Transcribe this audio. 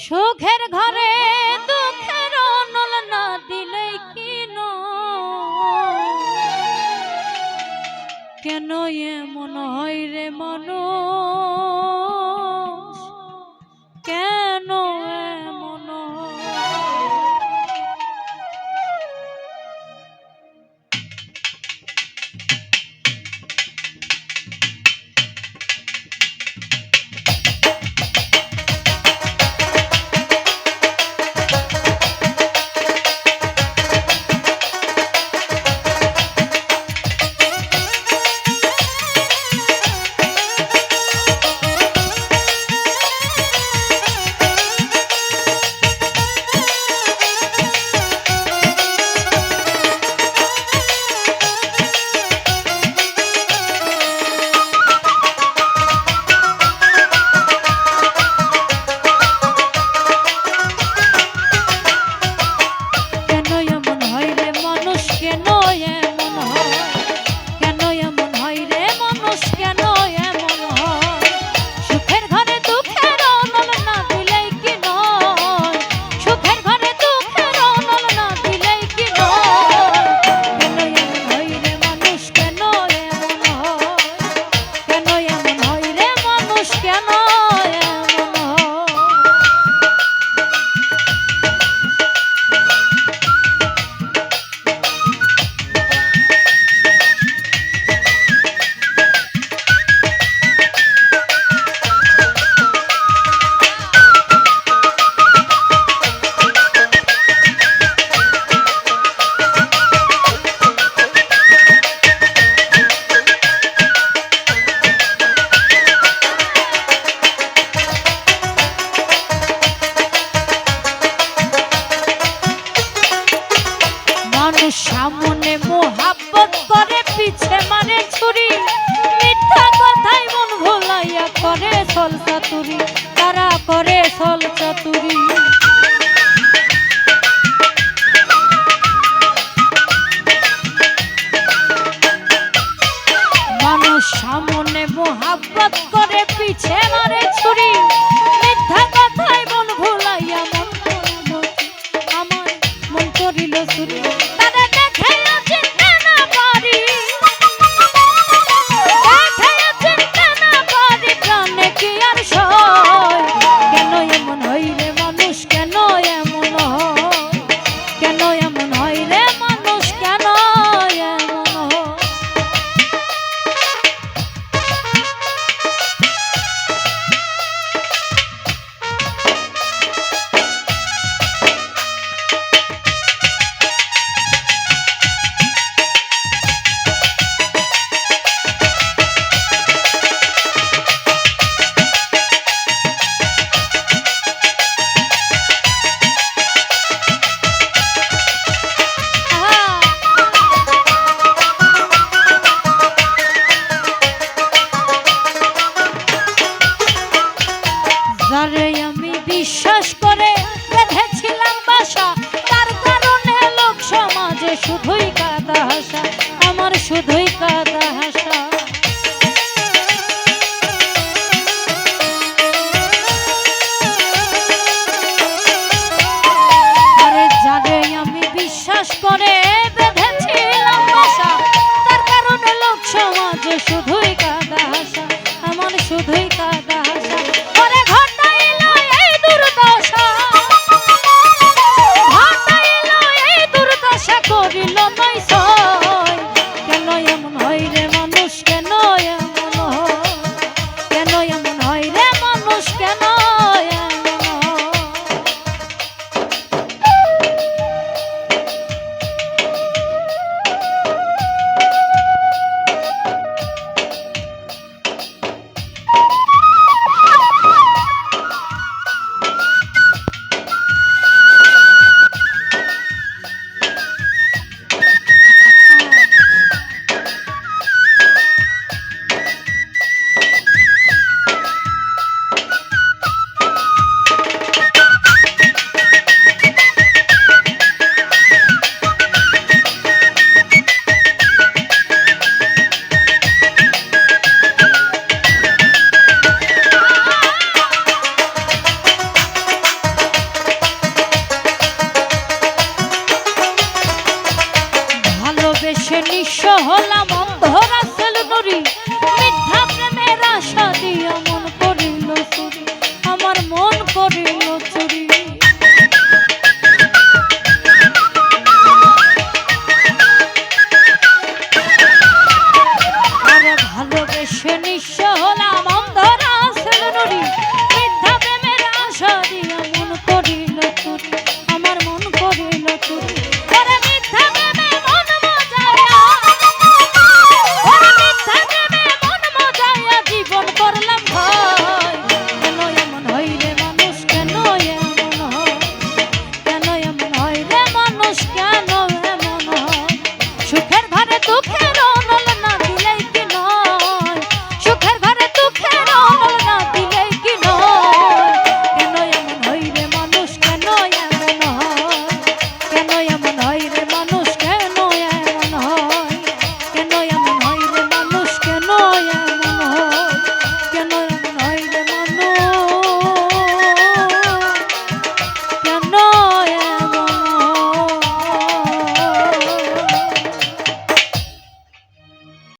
সুখের ঘরে দুঃখের নল না দিলে কিন? কেন এমন হয় রে মনো? ছল চাতুরি, তারা করে ছল চাতুরি। মানুষ সামনে মোহাব্বত করে, পিছে মারে ছুরি। মিথ্যা কথায় মন ভুলাইয়া মন আমার মন করিল ছুরি। শুধুই কাদা হাসা আমার শুধুই কাদা হাসা হলাম